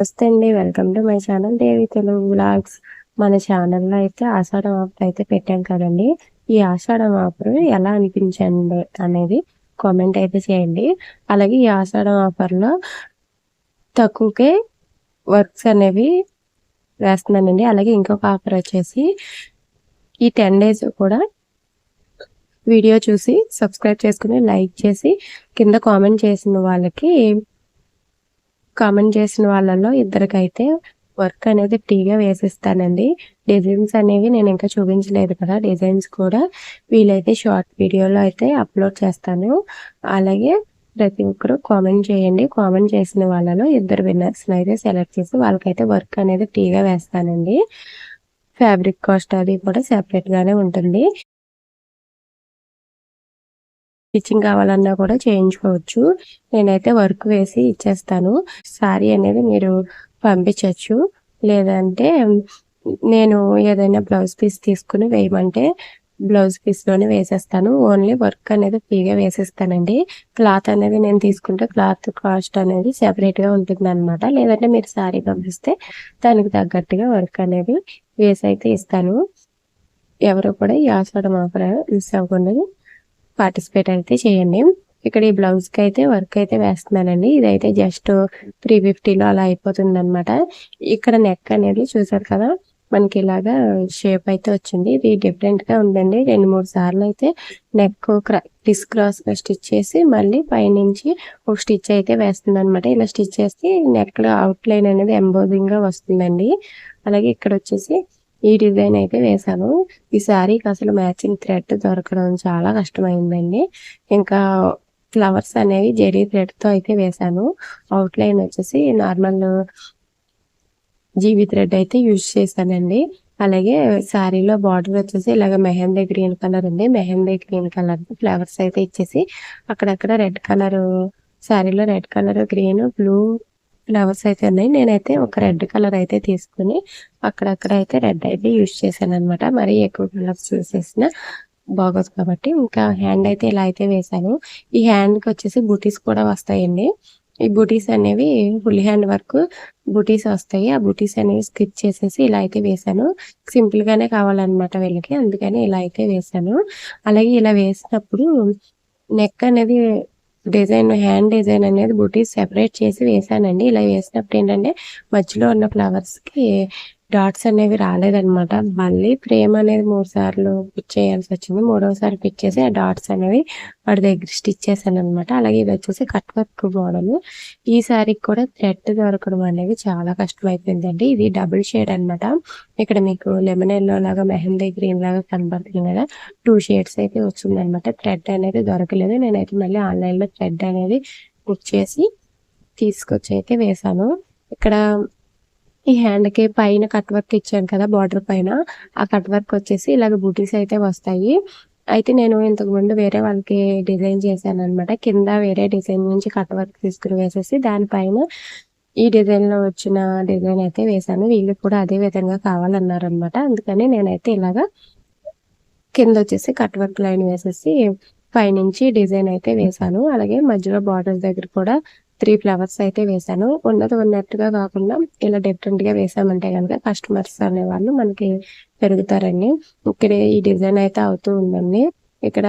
నమస్తే అండి. Welcome to my channel Devi Telugu blogs మన ఛానల్లో అయితే ఆషాఢం ఆఫర్ అయితే పెట్టాం కదండి. ఈ ఆషాఢం ఆఫర్ ఎలా అనిపించండి అనేది కామెంట్ అయితే చేయండి. అలాగే ఈ ఆషాఢం ఆఫర్లో తక్కువకే వర్క్స్ అనేవి వేస్తున్నానండి. అలాగే ఇంకొక ఆఫర్ వచ్చేసి ఈ టెన్ డేస్ కూడా వీడియో చూసి సబ్స్క్రైబ్ చేసుకుని లైక్ చేసి కింద కామెంట్ చేసిన వాళ్ళకి కామెంట్ చేసిన వాళ్ళలో ఇద్దరికైతే వర్క్ అనేది ఫ్రీగా వేసిస్తానండి. డిజైన్స్ అనేవి నేను ఇంకా చూపించలేదు కదా. డిజైన్స్ కూడా వీలైతే షార్ట్ వీడియోలో అయితే అప్లోడ్ చేస్తాను. అలాగే ప్రతి ఒక్కరు కామెంట్ చేయండి. కామెంట్ చేసిన వాళ్ళలో ఇద్దరు విన్నర్స్ని అయితే సెలెక్ట్ చేసి వాళ్ళకైతే వర్క్ అనేది ఫ్రీగా వేస్తానండి. ఫ్యాబ్రిక్ కాస్ట్ అది కూడా సెపరేట్గానే ఉంటుంది. స్టిచ్చింగ్ కావాలన్నా కూడా చేయించుకోవచ్చు. నేనైతే వర్క్ వేసి ఇచ్చేస్తాను. శారీ అనేది మీరు పంపించవచ్చు లేదంటే నేను ఏదైనా బ్లౌజ్ పీస్ తీసుకుని వేయమంటే బ్లౌజ్ పీస్లోనే వేసేస్తాను. ఓన్లీ వర్క్ అనేది ఫ్రీగా వేసేస్తానండి. క్లాత్ అనేది నేను తీసుకుంటే క్లాత్ కాస్ట్ అనేది సెపరేట్గా ఉంటుంది అనమాట లేదంటే మీరు శారీ పంపిస్తే దానికి తగ్గట్టుగా వర్క్ అనేది వేసి అయితే ఇస్తాను. ఎవరు కూడా ఈ ఆస్వాదం ఆఫర్ మిస్ అవ్వకుండా పార్టిసిపేట్ అయితే చేయండి. ఇక్కడ ఈ బ్లౌజ్కి అయితే వర్క్ అయితే వేస్తున్నానండి. ఇదైతే జస్ట్ త్రీ ఫిఫ్టీలో అలా అయిపోతుంది అనమాట ఇక్కడ నెక్ అనేది చూసారు కదా మనకి ఇలాగా షేప్ అయితే వచ్చింది. ఇది డిఫరెంట్గా ఉందండి. రెండు మూడు సార్లు అయితే నెక్ క్రిస్ క్రాస్గా స్టిచ్ చేసి మళ్ళీ పైనుంచి ఒక స్టిచ్ అయితే వేస్తుంది అనమాట ఇలా స్టిచ్ చేసి నెక్ అవుట్లైన్ అనేది ఎంబోజింగ్గా వస్తుందండి. అలాగే ఇక్కడ వచ్చేసి ఈ డిజైన్ అయితే వేసాను ఈ శారీకి అసలు మ్యాచింగ్ థ్రెడ్ దొరకడం చాలా కష్టమైందండి. ఇంకా ఫ్లవర్స్ అనేవి జెరీ థ్రెడ్తో అయితే వేసాను అవుట్లైన్ వచ్చేసి నార్మల్ జీవి థ్రెడ్ అయితే యూజ్ చేశానండి. అలాగే శారీలో బార్డర్ వచ్చేసి ఇలాగ మెహందీ గ్రీన్ కలర్ ఉంది. మెహందీ గ్రీన్ కలర్ ఫ్లవర్స్ అయితే ఇచ్చేసి అక్కడక్కడ రెడ్ కలర్ శారీలో red colour green blue flowers అయితే ఉన్నాయి. నేనైతే ఒక రెడ్ కలర్ అయితే తీసుకుని అక్కడక్కడ అయితే రెడ్ అయితే యూజ్ చేశాను అనమాట మరీ ఎక్కువ కలర్స్ యూజ్ చేసిన బాగోదు కాబట్టి. ఇంకా హ్యాండ్ అయితే ఇలా అయితే వేసాను ఈ హ్యాండ్కి వచ్చేసి బుటీస్ కూడా వస్తాయండి. ఈ బుటీస్ అనేవి ఫుల్ హ్యాండ్ వర్క్ బుటీస్ వస్తాయి. ఆ బుటీస్ అనేవి స్కిచ్ చేసేసి ఇలా అయితే వేసాను సింపుల్ గానే కావాలన్నమాట వీళ్ళకి. అందుకని ఇలా అయితే వేసాను అలాగే ఇలా వేసినప్పుడు నెక్ అనేది డిజైన్ హ్యాండ్ డిజైన్ అనేది బుటీస్ సెపరేట్ చేసి వేసానండి. ఇలా వేసినప్పుడు ఏంటంటే మధ్యలో ఉన్న ఫ్లవర్స్కి డాట్స్ అనేవి రాలేదనమాట మళ్ళీ ఫ్రేమ్ అనేది మూడు సార్లు పిచ్ చేయాల్సి వచ్చింది. మూడోసారి పిచ్ చేసి ఆ డాట్స్ అనేవి వాడి దగ్గర స్టిచ్ చేశాను అనమాట అలాగే ఇది వచ్చేసి కట్ వర్క్ మోడల్ ఈ సారీకి కూడా థ్రెడ్ దొరకడం అనేది చాలా కష్టం అయిపోయిందండి ఇది డబుల్ షేడ్ అనమాట ఇక్కడ మీకు లెమన్ ఎల్లో లాగా మెహందీ గ్రీన్ లాగా కనబడుతుంది కదా. టూ షేడ్స్ అయితే వచ్చింది అనమాట థ్రెడ్ అనేది దొరకలేదు. నేనైతే మళ్ళీ ఆన్లైన్లో థ్రెడ్ అనేది బుక్ చేసి తీసుకొచ్చి అయితే వేసాను ఇక్కడ ఈ హ్యాండ్కి పైన కట్ వర్క్ ఇచ్చాను కదా బార్డర్ పైన. ఆ కట్ వర్క్ వచ్చేసి ఇలాగ బూటీస్ అయితే వస్తాయి. అయితే నేను ఇంతకుముందు వేరే వాళ్ళకి డిజైన్ చేశాను అనమాట కింద వేరే డిజైన్ నుంచి కట్ వర్క్ తీసుకుని వేసేసి దానిపైన ఈ డిజైన్లో వచ్చిన డిజైన్ అయితే వేశాను. వీళ్ళకి కూడా అదే విధంగా కావాలన్నారు అనమాట అందుకని నేనైతే ఇలాగా కింద వచ్చేసి కట్ వర్క్ లైన్ వేసేసి పైనుంచి డిజైన్ అయితే వేశాను. అలాగే మధ్యలో బార్డర్ దగ్గర కూడా త్రీ ఫ్లవర్స్ అయితే వేసాను ఉన్నది ఉన్నట్టుగా కాకుండా ఇలా డిఫరెంట్గా వేసామంటే కనుక కస్టమర్స్ అనేవాళ్ళు మనకి పెరుగుతారండి. ఇక్కడ ఈ డిజైన్ అయితే అవుతూ ఉందండి. ఇక్కడ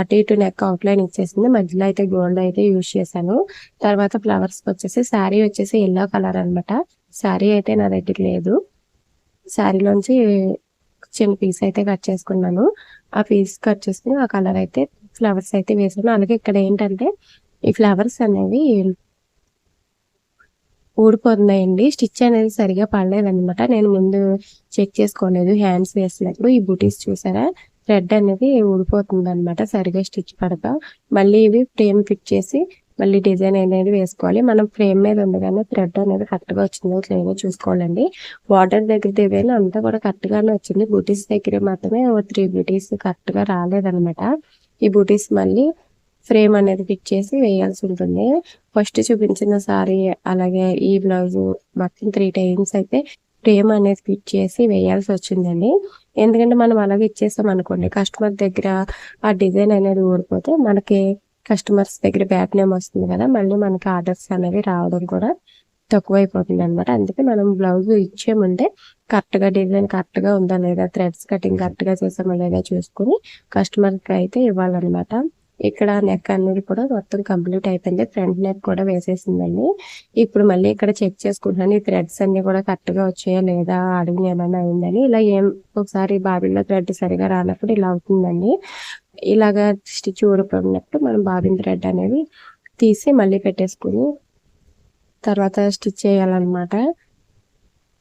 అటు ఇటు నెక్ అవుట్లైన్ ఇచ్చేసింది. మధ్యలో అయితే గోల్డ్ అయితే యూజ్ చేశాను. తర్వాత ఫ్లవర్స్ వచ్చేసి శారీ వచ్చేసి ఎల్లో కలర్ అనమాట శారీ అయితే నా దగ్గర లేదు. శారీలోంచి చిన్న పీస్ అయితే కట్ చేసుకున్నాను. ఆ పీస్ కట్ చేసుకుని ఆ కలర్ అయితే ఫ్లవర్స్ అయితే వేసాను అలాగే ఇక్కడ ఏంటంటే ఈ ఫ్లవర్స్ అనేవి ఊడిపోతున్నాయండి. స్టిచ్ అనేది సరిగా పడలేదనమాట నేను ముందు చెక్ చేసుకోలేదు హ్యాండ్స్ వేసినప్పుడు. ఈ బుటీస్ చూసారా? థ్రెడ్ అనేది ఊడిపోతుంది అనమాట సరిగా స్టిచ్ పడక. మళ్ళీ ఇవి ఫ్రేమ్ ఫిట్ చేసి మళ్ళీ డిజైన్ అనేది వేసుకోవాలి. మనం ఫ్రేమ్ మీద ఉండగానే థ్రెడ్ అనేది కరెక్ట్గా వచ్చిందో లేదో చూసుకోవాలండి. వాటర్ దగ్గర డిజైన్ అంతా కూడా కరెక్ట్గానే వచ్చింది. బూటీస్ దగ్గర మాత్రమే త్రీ బూటీస్ కరెక్ట్గా రాలేదనమాట ఈ బూటీస్ మళ్ళీ ఫ్రేమ్ అనేది ఫిట్ చేసి వేయాల్సి ఉంటుంది. ఫస్ట్ చూపించిన సారీ అలాగే ఈ బ్లౌజ్ మొత్తం త్రీ టైమ్స్ అయితే ఫ్రేమ్ అనేది ఫిట్ చేసి వేయాల్సి వచ్చిందండి. ఎందుకంటే మనం అలాగే ఇచ్చేస్తాం అనుకోండి కస్టమర్ దగ్గర ఆ డిజైన్ అనేది ఊడిపోతే మనకి కస్టమర్స్ దగ్గర బ్యాక్ నేమ్ వస్తుంది కదా మళ్ళీ మనకి ఆర్డర్స్ అనేవి రావడం కూడా తక్కువ అయిపోతుంది అనమాట అందుకే మనం బ్లౌజ్ ఇచ్చే ముందే కరెక్ట్గా డిజైన్ కరెక్ట్గా ఉందా లేదా థ్రెడ్స్ కటింగ్ కరెక్ట్గా చేసామా లేదా చూసుకుని కస్టమర్కి అయితే ఇవ్వాలన్నమాట. ఇక్కడ నెక్ అనేది కూడా మొత్తం కంప్లీట్ అయిపోయింది. ఫ్రంట్ నెక్ కూడా వేసేసిందండి. ఇప్పుడు మళ్ళీ ఇక్కడ చెక్ చేసుకుంటున్నాను. ఈ థ్రెడ్స్ అన్ని కూడా కరెక్ట్గా వచ్చాయా లేదా అడిగిన ఏమైనా అయిందని. ఇలా ఏం ఒకసారి బాబిన్లో థ్రెడ్ సరిగా రానప్పుడు ఇలా అవుతుందండి. ఇలాగా స్టిచ్ ఊడిపోయినప్పుడు మనం బాబిన్ థ్రెడ్ అనేది తీసి మళ్ళీ పెట్టేసుకుని తర్వాత స్టిచ్ చేయాలన్నమాట.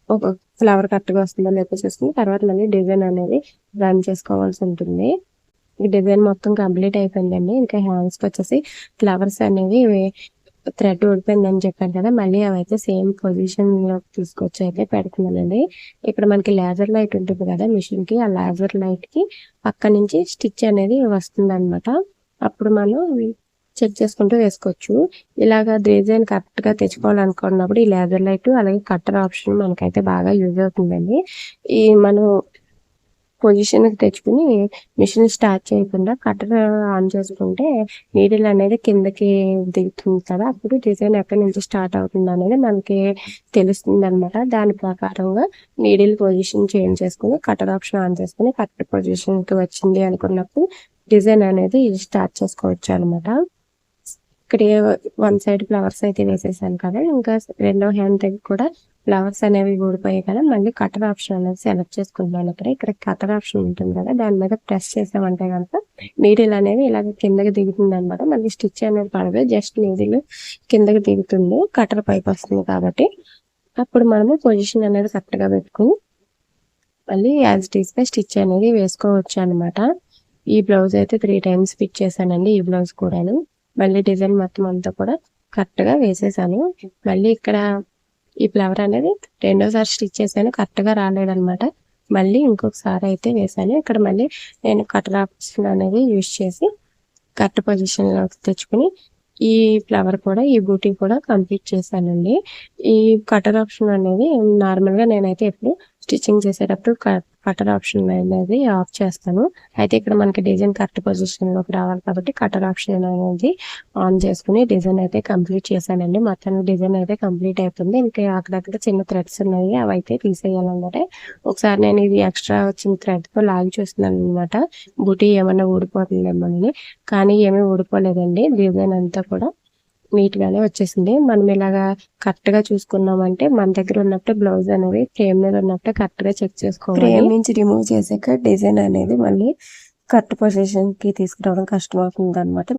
ఒక ఫ్లవర్ కరెక్ట్గా వస్తుందో లేకపోతే చూసుకుని తర్వాత మళ్ళీ డిజైన్ అనేది రన్ చేసుకోవాల్సి ఉంటుంది. ఈ డిజైన్ మొత్తం కంప్లీట్ అయిపోయిందండి. ఇంకా హ్యాండ్స్కి వచ్చేసి ఫ్లవర్స్ అనేవి థ్రెడ్ ఊడిపోయిందని చెప్పాను కదా మళ్ళీ అవైతే సేమ్ పొజిషన్లో తీసుకొచ్చి అయితే పెడుతున్నానండి. ఇక్కడ మనకి లేజర్ లైట్ ఉంటుంది కదా మిషన్కి ఆ లేజర్ లైట్కి పక్క నుంచి స్టిచ్ అనేది వస్తుంది అనమాట అప్పుడు మనం చెక్ చేసుకుంటూ వేసుకోవచ్చు. ఇలాగా డిజైన్ కరెక్ట్గా తెచ్చుకోవాలనుకున్నప్పుడు ఈ లేజర్ లైట్ అలాగే కట్టర్ ఆప్షన్ మనకైతే బాగా యూజ్ అవుతుందండి. ఈ మనం పొజిషన్ తెచ్చుకుని మిషన్ స్టార్ట్ చేయకుండా కట్టర్ ఆన్ చేసుకుంటే నీడిల్ అనేది కిందకి దిగుతుంది కదా అప్పుడు డిజైన్ ఎక్కడి నుంచి స్టార్ట్ అవుతుంది అనేది మనకి తెలుస్తుంది అనమాట దాని ప్రకారంగా నీడిల్ పొజిషన్ చేంజ్ చేసుకుని కట్టర్ ఆప్షన్ ఆన్ చేసుకుని కరెక్ట్ పొజిషన్కి వచ్చింది అనుకున్నప్పుడు డిజైన్ అనేది స్టార్ట్ చేసుకోవచ్చు అనమాట ఇక్కడ వన్ సైడ్ ఫ్లవర్స్ అయితే వేసేసాను కదా ఇంకా రెండో హ్యాండ్ దగ్గర కూడా ఫ్లవర్స్ అనేవి ఊడిపోయాయి కదా మళ్ళీ కటర్ ఆప్షన్ అనేది సెలెక్ట్ చేసుకుంటున్నాను ఇక్కడ ఇక్కడ కటర్ ఆప్షన్ ఉంటుంది కదా దాని మీద ప్రెస్ చేసామంటే కనుక నీడిల్ అనేది ఇలాగ కిందకి దిగుతుంది అనమాట మళ్ళీ స్టిచ్ అనేది పడదు జస్ట్ నీడిల్ కిందకి దిగుతుంది కటర్ పైకి వస్తుంది కాబట్టి. అప్పుడు మనము పొజిషన్ అనేది కరెక్ట్గా పెట్టుకుని మళ్ళీ యాజ్ టీస్పై స్టిచ్ అనేది వేసుకోవచ్చు అనమాట ఈ బ్లౌజ్ అయితే త్రీ టైమ్స్ ఫిట్ చేశానండి ఈ బ్లౌజ్ కూడాను. మళ్ళీ డిజైన్ మొత్తం అంతా కూడా కరెక్ట్గా వేసేసాను. మళ్ళీ ఇక్కడ ఈ ఫ్లవర్ అనేది రెండోసారి స్టిచ్ చేశాను కరెక్ట్గా రాలేదనమాట మళ్ళీ ఇంకొకసారి అయితే వేసాను ఇక్కడ మళ్ళీ నేను కటర్ ఆప్షన్ అనేది యూజ్ చేసి కరెక్ట్ పొజిషన్లోకి తెచ్చుకుని ఈ ఫ్లవర్ కూడా ఈ బూటీ కూడా కంప్లీట్ చేశానండి. ఈ కటర్ ఆప్షన్ అనేది నార్మల్గా నేనైతే ఎప్పుడు స్టిచ్చింగ్ చేసేటప్పుడు కటర్ ఆప్షన్ అనేది ఆఫ్ చేస్తాను. అయితే ఇక్కడ మనకి డిజైన్ కరెక్ట్ పొజిషన్లోకి రావాలి కాబట్టి కటర్ ఆప్షన్ అనేది ఆన్ చేసుకుని డిజైన్ అయితే కంప్లీట్ చేశానండి. మొత్తం డిజైన్ అయితే కంప్లీట్ అవుతుంది ఇంకా అక్కడక్కడ చిన్న థ్రెడ్స్ ఉన్నాయి. అవి అయితే తీసేయాలన్నమాట. ఒకసారి నేను ఇది ఎక్స్ట్రా వచ్చిన థ్రెడ్తో లాగి చూస్తున్నాను అనమాట బుటీ ఏమన్నా ఊడిపోతుందేమో కానీ ఏమీ ఊడిపోలేదండి. డిజైన్ అంతా కూడా నీట్ గానే వచ్చేసింది. మనం ఇలాగా కరెక్ట్గా చూసుకున్నామంటే మన దగ్గర ఉన్నప్పుడు బ్లౌజ్ అనేది ఫ్రేమ్ మీద ఉన్నప్పుడే కరెక్ట్గా చెక్ చేసుకోవాలి. ఫ్రేమ్ నుంచి రిమూవ్ చేసాక డిజైన్ అనేది మళ్ళీ కరెక్ట్ పొజిషన్కి తీసుకురావడం కష్టం అవుతుంది అనమాట